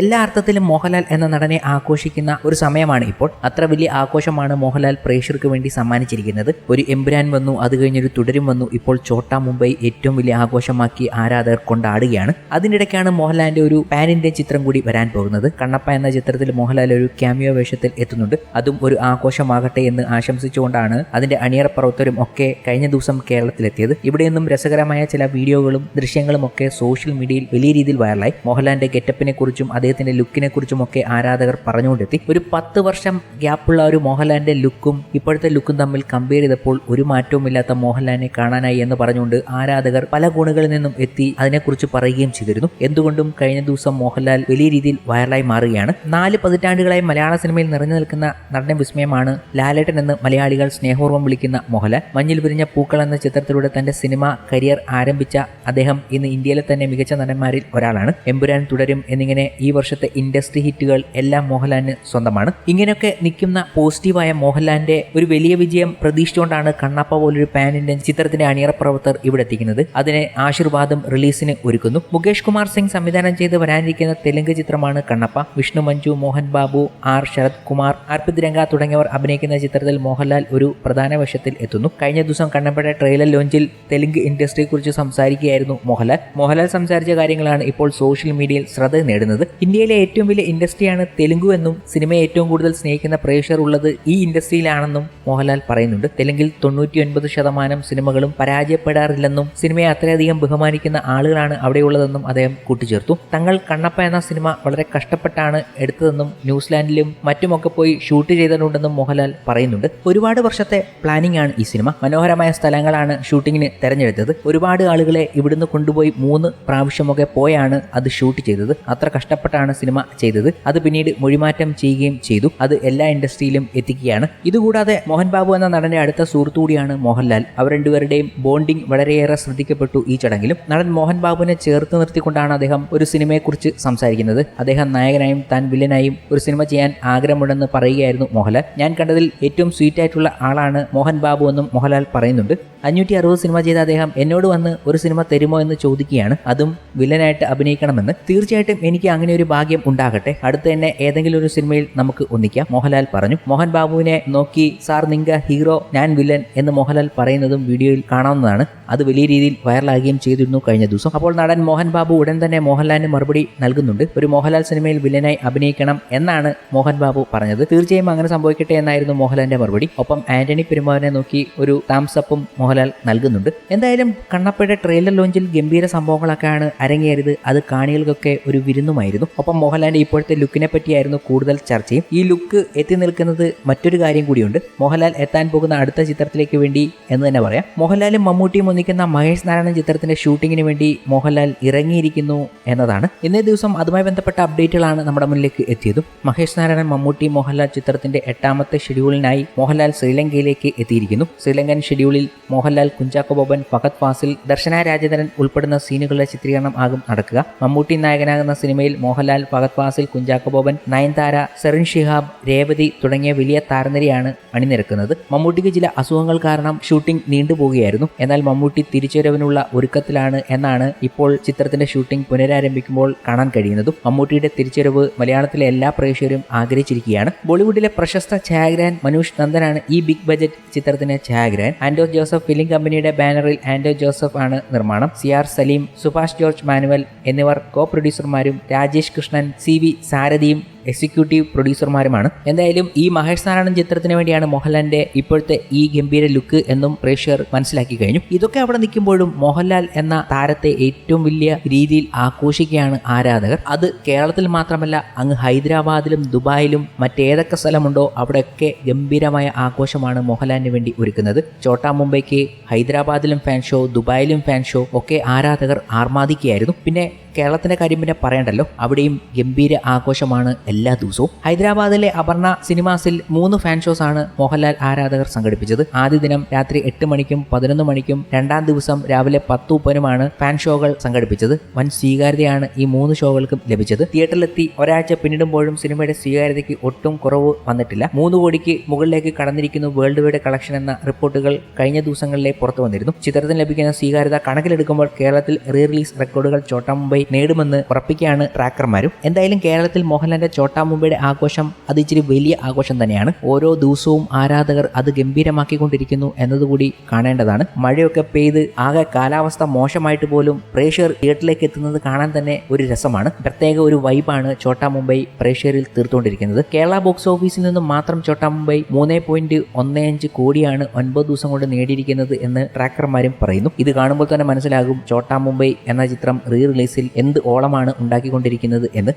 എല്ലാ അർത്ഥത്തിലും മോഹൻലാൽ എന്ന നടനെ ആഘോഷിക്കുന്ന ഒരു സമയമാണ് ഇപ്പോൾ. അത്ര വലിയ ആഘോഷമാണ് മോഹൻലാൽ പ്രേക്ഷകർക്ക് വേണ്ടി സമ്മാനിച്ചിരിക്കുന്നത്. ഒരു എമ്പുരാൻ വന്നു അത് കഴിഞ്ഞൊരു തുടരും വന്നു ഇപ്പോൾ ചോട്ടാ മുംബൈ ഏറ്റവും വലിയ ആഘോഷമാക്കി ആരാധകർ കൊണ്ടാടുകയാണ്. അതിനിടയ്ക്കാണ് മോഹൻലാലിന്റെ ഒരു പാനിന്റെ ചിത്രം കൂടി വരാൻ പോകുന്നത്. കണ്ണപ്പ എന്ന ചിത്രത്തിൽ മോഹൻലാൽ ഒരു ക്യാമിയോ വേഷത്തിൽ എത്തുന്നുണ്ട്. അതും ഒരു ആഘോഷമാകട്ടെ എന്ന് ആശംസിച്ചുകൊണ്ടാണ് അതിന്റെ അണിയറ പ്രവർത്തകരും ഒക്കെ കഴിഞ്ഞ ദിവസം കേരളത്തിലെത്തിയത്. ഇവിടെ നിന്നും രസകരമായ ചില വീഡിയോകളും ദൃശ്യങ്ങളും ഒക്കെ സോഷ്യൽ മീഡിയയിൽ വലിയ രീതിയിൽ വൈറലായി. മോഹൻലാലിന്റെ ഗെറ്റപ്പിനെ കുറിച്ചും അദ്ദേഹത്തിന്റെ ലുക്കിനെ കുറിച്ചും ഒക്കെ ആരാധകർ പറഞ്ഞുകൊണ്ടെത്തി. ഒരു പത്ത് വർഷം ഗ്യാപ്പുള്ള ഒരു മോഹൻലാലിന്റെ ലുക്കും ഇപ്പോഴത്തെ ലുക്കും തമ്മിൽ കമ്പയർ ചെയ്തപ്പോൾ ഒരു മാറ്റവും ഇല്ലാത്ത മോഹൻലാലിനെ കാണാനായി എന്ന് പറഞ്ഞുകൊണ്ട് ആരാധകർ പല കോണുകളിൽ നിന്നും എത്തി അതിനെക്കുറിച്ച് പറയുകയും ചെയ്തിരുന്നു. എന്തുകൊണ്ടും കഴിഞ്ഞ ദിവസം മോഹൻലാൽ വലിയ രീതിയിൽ വൈറലായി മാറുകയാണ്. നാല് പതിറ്റാണ്ടുകളായി മലയാള സിനിമയിൽ നിറഞ്ഞു നിൽക്കുന്ന നടന വിസ്മയമാണ് ലാലേട്ടൻ എന്ന് മലയാളികൾ സ്നേഹപൂർവം വിളിക്കുന്ന മോഹൻലാൽ. മഞ്ഞിൽ വിരിഞ്ഞ പൂക്കൾ എന്ന ചിത്രത്തിലൂടെ തന്റെ സിനിമ കരിയർ ആരംഭിച്ച അദ്ദേഹം ഇന്ന് ഇന്ത്യയിലെ തന്നെ മികച്ച നടന്മാരിൽ ഒരാളാണ്. എമ്പുരാൻ തുടരും എന്നിങ്ങനെ ഈ വർഷത്തെ ഇൻഡസ്ട്രി ഹിറ്റുകൾ എല്ലാം മോഹൻലാലിന് സ്വന്തമാണ്. ഇങ്ങനെയൊക്കെ നിൽക്കുന്ന പോസിറ്റീവായ മോഹൻലാലിന്റെ ഒരു വലിയ വിജയം പ്രതീക്ഷിച്ചുകൊണ്ടാണ് കണ്ണപ്പ പോലൊരു പാൻ ഇന്ത്യൻ ചിത്രത്തിന്റെ അണിയറ പ്രവർത്തകർ ഇവിടെ എത്തിക്കുന്നത്. അതിനെ ആശീർവാദം റിലീസിന് ഒരുക്കുന്നു. മുകേഷ് കുമാർ സിംഗ് സംവിധാനം ചെയ്ത് വരാനിരിക്കുന്ന തെലുങ്ക് ചിത്രമാണ് കണ്ണപ്പ. വിഷ്ണു മഞ്ജു മോഹൻ ബാബു ആർ ശരത് കുമാർ അർപ്പിത് രംഗ തുടങ്ങിയവർ അഭിനയിക്കുന്ന ചിത്രത്തിൽ മോഹൻലാൽ ഒരു പ്രധാന വശത്തിൽ എത്തുന്നു. കഴിഞ്ഞ ദിവസം കണ്ണപ്പയുടെ ട്രെയിലർ ലോഞ്ചിൽ തെലുങ്ക് ഇൻഡസ്ട്രിയെ കുറിച്ച് സംസാരിക്കുകയായിരുന്നു മോഹൻലാൽ. മോഹൻലാൽ സംസാരിച്ച കാര്യങ്ങളാണ് ഇപ്പോൾ സോഷ്യൽ മീഡിയയിൽ ശ്രദ്ധ നേടുന്നത്. ഇന്ത്യയിലെ ഏറ്റവും വലിയ ഇൻഡസ്ട്രിയാണ് തെലുങ്കു എന്നും സിനിമയെ ഏറ്റവും കൂടുതൽ സ്നേഹിക്കുന്ന പ്രേക്ഷകർ ഉള്ളത് ഈ ഇൻഡസ്ട്രിയിലാണെന്നും മോഹൻലാൽ പറയുന്നുണ്ട്. തെലുങ്കിൽ തൊണ്ണൂറ്റിയൊൻപത് ശതമാനം സിനിമകളും പരാജയപ്പെടാറില്ലെന്നും സിനിമയെ അത്രയധികം ബഹുമാനിക്കുന്ന ആളുകളാണ് അവിടെയുള്ളതെന്നും അദ്ദേഹം കൂട്ടിച്ചേർത്തു. തങ്ങൾ കണ്ണപ്പ എന്ന സിനിമ വളരെ കഷ്ടപ്പെട്ടാണ് എടുത്തതെന്നും ന്യൂസിലാൻഡിലും മറ്റുമൊക്കെ പോയി ഷൂട്ട് ചെയ്തിട്ടുണ്ടെന്നും മോഹൻലാൽ പറയുന്നുണ്ട്. ഒരുപാട് വർഷത്തെ പ്ലാനിംഗ് ആണ് ഈ സിനിമ. മനോഹരമായ സ്ഥലങ്ങളാണ് ഷൂട്ടിങ്ങിന് തെരഞ്ഞെടുത്തത്. ഒരുപാട് ആളുകളെ ഇവിടുന്ന് കൊണ്ടുപോയി മൂന്ന് പ്രാവശ്യമൊക്കെ പോയാണ് അത് ഷൂട്ട് ചെയ്തത്. അത്ര കഷ്ടപ്പെട്ടാണ് സിനിമ ചെയ്തത്. അത് പിന്നീട് മൊഴിമാറ്റം ചെയ്യുകയും ചെയ്തു. അത് എല്ലാ ഇൻഡസ്ട്രിയിലും എത്തിക്കുകയാണ്. ഇതുകൂടാതെ മോഹൻ ബാബു എന്ന നടന്റെ അടുത്ത സുഹൃത്തു കൂടിയാണ് മോഹൻലാൽ. അവർ രണ്ടുപേരുടെയും ബോണ്ടിംഗ് വളരെയേറെ ശ്രദ്ധിക്കപ്പെട്ടു ഈ ചടങ്ങിലും. നടൻ മോഹൻ ബാബുവിനെ ചേർത്ത് നിർത്തിക്കൊണ്ടാണ് അദ്ദേഹം ഒരു സിനിമയെക്കുറിച്ച് സംസാരിക്കുന്നത്. അദ്ദേഹം നായകനായും താൻ വില്ലനായും ഒരു സിനിമ ചെയ്യാൻ ആഗ്രഹമുണ്ടെന്ന് പറയുകയായിരുന്നു മോഹൻലാൽ. ഞാൻ കണ്ടതിൽ ഏറ്റവും സ്വീറ്റ് ആയിട്ടുള്ള ആളാണ് മോഹൻ ബാബു എന്നും മോഹൻലാൽ പറയുന്നുണ്ട്. അഞ്ഞൂറ്റി അറുപത് സിനിമ ചെയ്ത അദ്ദേഹം എന്നോട് വന്ന് ഒരു സിനിമ തരുമോ എന്ന് ചോദിക്കുകയാണ്. അതും വില്ലനായിട്ട് അഭിനയിക്കണമെന്ന്. തീർച്ചയായിട്ടും എനിക്ക് അങ്ങനെ ഒരു ഭാഗ്യം ഉണ്ടാകട്ടെ. അടുത്ത് തന്നെ ഏതെങ്കിലും ഒരു സിനിമയിൽ നമുക്ക് ഒന്നിക്കാം. മോഹൻലാൽ പറഞ്ഞു. മോഹൻ ബാബുവിനെ നോക്കി സാർ നിങ്ക ഹീറോ ഞാൻ വില്ലൻ എന്ന് മോഹൻലാൽ പറയുന്നതും വീഡിയോയിൽ കാണാവുന്നതാണ്. അത് വലിയ രീതിയിൽ വൈറലാകുകയും ചെയ്തിരുന്നു കഴിഞ്ഞ ദിവസം. അപ്പോൾ നടൻ മോഹൻ ബാബു ഉടൻ തന്നെ മോഹൻലാലിന് മറുപടി നൽകുന്നുണ്ട്. ഒരു മോഹൻലാൽ സിനിമയിൽ വില്ലനായി അഭിനയിക്കണം എന്നാണ് മോഹൻ ബാബു പറഞ്ഞത്. തീർച്ചയായും അങ്ങനെ സംഭവിക്കട്ടെ എന്നായിരുന്നു മോഹൻലാലിന്റെ മറുപടി. ഒപ്പം ആന്റണി പെരുമാവിനെ നോക്കി ഒരു താംസപ്പും മോഹൻലാൽ നൽകുന്നുണ്ട്. എന്തായാലും കണ്ണപ്പയുടെ ട്രെയിലർ ലോഞ്ചിൽ ഗംഭീര സംഭവങ്ങളൊക്കെയാണ് അരങ്ങേറിയത്. അത് കാണികൾക്കൊക്കെ ഒരു വിരുന്നുമായിരുന്നു. ഒപ്പം മോഹൻലാലിന്റെ ഇപ്പോഴത്തെ ലുക്കിനെ പറ്റിയായിരുന്നു കൂടുതൽ ചർച്ചയും ഈ ലുക്ക് എത്തി നിൽക്കുന്നത് മറ്റൊരു കാര്യം കൂടിയുണ്ട്. മോഹൻലാൽ എത്താൻ പോകുന്ന അടുത്ത ചിത്രത്തിലേക്ക് വേണ്ടി എന്ന് തന്നെ പറയാം. മോഹൻലാലും മമ്മൂട്ടിയും ഒന്നിക്കുന്ന മഹേഷ് നാരായണൻ ചിത്രത്തിന്റെ ഷൂട്ടിങ്ങിന് വേണ്ടി മോഹൻലാൽ ഇറങ്ങിയിരിക്കുന്നു എന്നതാണ്. ഇന്നേ ദിവസം അതുമായി ബന്ധപ്പെട്ട അപ്ഡേറ്റുകളാണ് നമ്മുടെ മുന്നിലേക്ക് എത്തിയതും. മഹേഷ് നാരായണൻ മമ്മൂട്ടി മോഹൻലാൽ ചിത്രത്തിന്റെ എട്ടാമത്തെ ഷെഡ്യൂളിനായി മോഹൻലാൽ ശ്രീലങ്കയിലേക്ക് എത്തിയിരിക്കുന്നു. ശ്രീലങ്കൻ ഷെഡ്യൂളിൽ മോഹൻലാൽ കുഞ്ചാക്കോ ബോബൻ ഫഹദ് ഫാസിൽ ദർശന രാജേന്ദ്രൻ ഉൾപ്പെടുന്ന സീനുകളുടെ ചിത്രീകരണം ആകും നടക്കുക. മമ്മൂട്ടി നായകനാകുന്ന സിനിമയിൽ മോഹൻലാൽ ഫഹദ് ഫാസിൽ കുഞ്ചാക്കബോബൻ നയൻതാര സെറിൻ ഷിഹാബ് രേവതി തുടങ്ങിയ വലിയ താരനിരയാണ് അണിനിരക്കുന്നത്. മമ്മൂട്ടിക്ക് ചില അസുഖങ്ങൾ കാരണം ഷൂട്ടിംഗ് നീണ്ടുപോവുകയായിരുന്നു എന്നാൽ മമ്മൂട്ടി തിരിച്ചുവരവിനുള്ള ഒരുക്കത്തിലാണ് എന്നാണ് ഇപ്പോൾ ചിത്രത്തിന്റെ ഷൂട്ടിംഗ് പുനരാരംഭിക്കുമ്പോൾ കാണാൻ കഴിയുന്നതും. മമ്മൂട്ടിയുടെ തിരിച്ചുവരവ് മലയാളത്തിലെ എല്ലാ പ്രേക്ഷകരും ആഗ്രഹിച്ചിരിക്കുകയാണ്. ബോളിവുഡിലെ പ്രശസ്ത ഛായാഗ്രഹൻ മനൂഷ് നന്ദനാണ് ഈ ബിഗ് ബജറ്റ് ചിത്രത്തിന് ഛായാഗ്രഹൻ ആൻഡോ ജോസഫ് ഫിലിം കമ്പനിയുടെ ബാനറിൽ ആൻഡോ ജോസഫ് ആണ് നിർമ്മാണം. സി ആർ സലീം സുഭാഷ് ജോർജ് മാനുവൽ എന്നിവർ കോ പ്രൊഡ്യൂസർമാരും രാജേഷ് കൃഷ്ണൻ സി വി സാരഥിയും എക്സിക്യൂട്ടീവ് പ്രൊഡ്യൂസർമാരുമാണ്. എന്തായാലും ഈ മഹേഷ് നാരായണൻ ചിത്രത്തിന് വേണ്ടിയാണ് മോഹൻലാലിന്റെ ഇപ്പോഴത്തെ ഈ ഗംഭീര ലുക്ക് എന്നും പ്രേക്ഷകർ മനസ്സിലാക്കി കഴിഞ്ഞു. ഇതൊക്കെ അവിടെ നിൽക്കുമ്പോഴും മോഹൻലാൽ എന്ന താരത്തെ ഏറ്റവും വലിയ രീതിയിൽ ആഘോഷിക്കുകയാണ് ആരാധകർ. അത് കേരളത്തിൽ മാത്രമല്ല അങ്ങ് ഹൈദരാബാദിലും ദുബായിലും മറ്റേതൊക്കെ സ്ഥലമുണ്ടോ അവിടെയൊക്കെ ഗംഭീരമായ ആഘോഷമാണ് മോഹൻലാലിന് വേണ്ടി ഒരുക്കുന്നത്. ചോട്ടാ മുംബൈക്ക് ഹൈദരാബാദിലും ഫാൻ ഷോ ദുബായിലും ഫാൻ ഷോ ഒക്കെ ആരാധകർ ആർമാദിക്കുകയായിരുന്നു. പിന്നെ കേരളത്തിന്റെ കാര്യം പിന്നെ പറയണ്ടല്ലോ. അവിടെയും ഗംഭീര ആഘോഷമാണ് എല്ലാ ദിവസവും. ഹൈദരാബാദിലെ അപർണ സിനിമാസിൽ മൂന്ന് ഫാൻ ഷോസ് ആണ് മോഹൻലാൽ ആരാധകർ സംഘടിപ്പിച്ചത്. ആദ്യ ദിനം രാത്രി എട്ട് മണിക്കും പതിനൊന്ന് മണിക്കും രണ്ടാം ദിവസം രാവിലെ പത്ത് മുപ്പതിനുമാണ് ഫാൻ ഷോകൾ സംഘടിപ്പിച്ചത്. വൻ സ്വീകാര്യതയാണ് ഈ മൂന്ന് ഷോകൾക്കും ലഭിച്ചത്. തിയേറ്ററിലെത്തി ഒരാഴ്ച പിന്നിടുമ്പോഴും സിനിമയുടെ സ്വീകാര്യതയ്ക്ക് ഒട്ടും കുറവ് വന്നിട്ടില്ല. മൂന്ന് കോടിക്ക് മുകളിലേക്ക് കടന്നിരിക്കുന്നു വേൾഡ് വൈഡ് കളക്ഷൻ എന്ന റിപ്പോർട്ടുകൾ കഴിഞ്ഞ ദിവസങ്ങളിലെ പുറത്തു വന്നിരുന്നു. ചിത്രത്തിന് ലഭിക്കുന്ന സ്വീകാര്യത കണക്കിലെടുക്കുമ്പോൾ കേരളത്തിൽ റീ റിലീസ് റെക്കോർഡുകൾ ചോട്ടാ മുംബൈ നേടുമെന്ന് ഉറപ്പിക്കുകയാണ് ട്രാക്കർമാരും. എന്തായാലും കേരളത്തിൽ മോഹൻലാലിന്റെ ചോട്ടാ മുംബൈയുടെ ആഘോഷം അത് ഇച്ചിരി വലിയ ആഘോഷം തന്നെയാണ്. ഓരോ ദിവസവും ആരാധകർ അത് ഗംഭീരമാക്കിക്കൊണ്ടിരിക്കുന്നു എന്നതുകൂടി കാണേണ്ടതാണ്. മഴയൊക്കെ പെയ്ത് ആകെ കാലാവസ്ഥ മോശമായിട്ട് പോലും പ്രേക്ഷകർ തിയേറ്ററിലേക്ക് എത്തുന്നത് കാണാൻ തന്നെ ഒരു രസമാണ്. പ്രത്യേക ഒരു വൈബാണ് ചോട്ടാ മുംബൈ പ്രേക്ഷകരിൽ തീർത്തുകൊണ്ടിരിക്കുന്നത്. കേരള ബോക്സ് ഓഫീസിൽ നിന്നും മാത്രം ചോട്ടാ മുംബൈ മൂന്ന് പോയിന്റ് ഒന്ന് അഞ്ച് കോടിയാണ് ഒൻപത് ദിവസം കൊണ്ട് നേടിയിരിക്കുന്നത് എന്ന് ട്രാക്കർമാരും പറയുന്നു. ഇത് കാണുമ്പോൾ തന്നെ മനസ്സിലാകും. ചോട്ടാ മുംബൈ എന്ന ചിത്രം റീ റിലീസിൽ എന്ത് ഓളമാണ് ഉണ്ടാക്കിക്കൊണ്ടിരിക്കുന്നത് എന്ന്